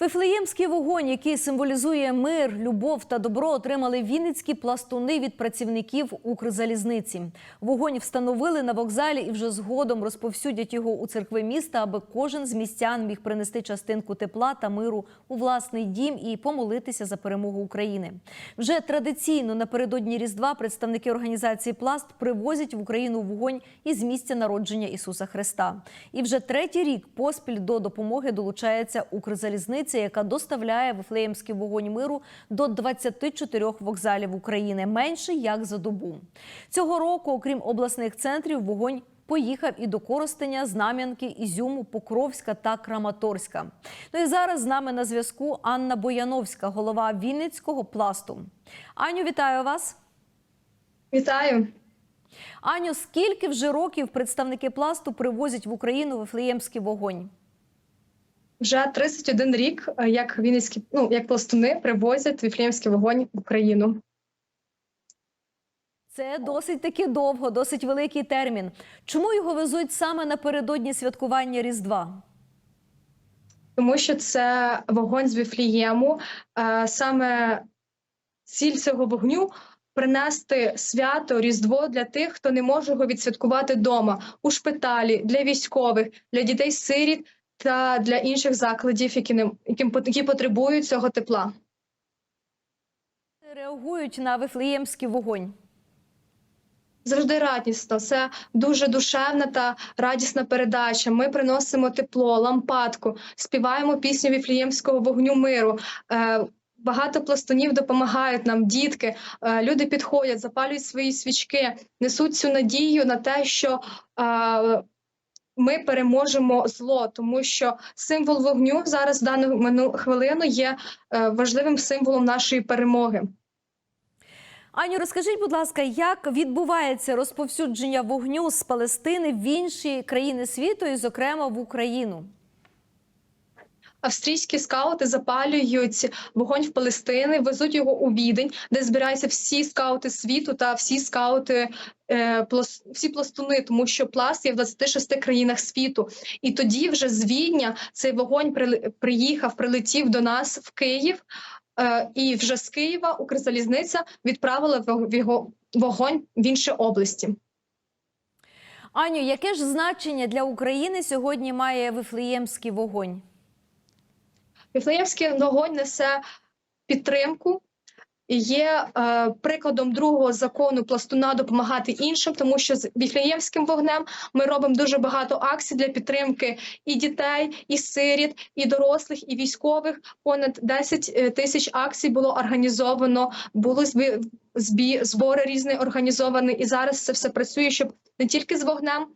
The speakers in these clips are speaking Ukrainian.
Вифлеємський вогонь, який символізує мир, любов та добро, отримали вінницькі пластуни від працівників Укрзалізниці. Вогонь встановили на вокзалі і вже згодом розповсюдять його у церкви міста, аби кожен з містян міг принести частинку тепла та миру у власний дім і помолитися за перемогу України. Вже традиційно напередодні Різдва представники організації Пласт привозять в Україну вогонь із місця народження Ісуса Христа. І вже третій рік поспіль до допомоги долучається Укрзалізниця, яка доставляє Вифлеємський вогонь миру до 24 вокзалів України, менше як за добу. Цього року, окрім обласних центрів, вогонь поїхав і до Коростеня, Знам'янки, Ізюму, Покровська та Краматорська. Ну і зараз з нами на зв'язку Анна Бояновська, голова Вінницького пласту. Аню, вітаю вас. Вітаю. Аню, скільки вже років представники пласту привозять в Україну Вифлеємський вогонь? Вже 31 рік, е, як вінницькі, ну як пластуни привозять віфлеємський вогонь в Україну. Це досить таки довго, досить великий термін. Чому його везуть саме напередодні святкування Різдва? Тому що це вогонь з Віфлієму. Е, Саме ціль цього вогню принести свято Різдво для тих, хто не може його відсвяткувати вдома, у шпиталі, для військових, для дітей-сиріт та для інших закладів, які не яким які потребують цього тепла. Реагують на Вифлеємський вогонь. Завжди радісно. Це дуже душевна та радісна передача. Ми приносимо тепло, лампадку, співаємо пісню віфліємського вогню миру. Е, Багато пластунів допомагають нам, дітки. Е, Люди підходять, запалюють свої свічки, несуть цю надію на те, що е, ми переможемо зло, тому що символ вогню зараз в дану хвилину є е, важливим символом нашої перемоги. Аню, розкажіть, будь ласка, як відбувається розповсюдження вогню з Палестини в інші країни світу, і, зокрема, в Україну? Австрійські скаути запалюють вогонь в Палестини, везуть його у відень, де збираються всі скаути світу та всі скаути, е, всі пластуни, тому що пласт є в 26 країнах світу. І тоді, вже з Відня, цей вогонь приїхав, прилетів до нас в Київ. е, І вже з Києва Укрзалізниця відправила вог- його вогонь в інші області. Аню, яке ж значення для України сьогодні має Вифлеємський вогонь? Віфлеємський вогонь несе підтримку. Є е, прикладом другого закону пластуна допомагати іншим, тому що з віфлеємським вогнем ми робимо дуже багато акцій для підтримки і дітей, і сиріт, і дорослих, і військових. Понад 10 е, тисяч акцій було організовано. Були збори різні організовані, і зараз це все працює, щоб не тільки з вогнем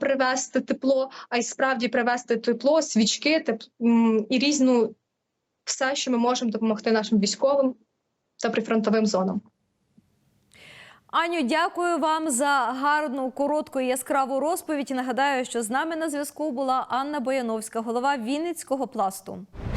привести тепло, а й справді привести тепло, свічки теп, і різну все, що ми можемо допомогти нашим військовим та прифронтовим зонам. Аню, дякую вам за гарну, коротку і яскраву розповідь. І нагадаю, що з нами на зв'язку була Анна Бояновська, голова Вінницького пласту.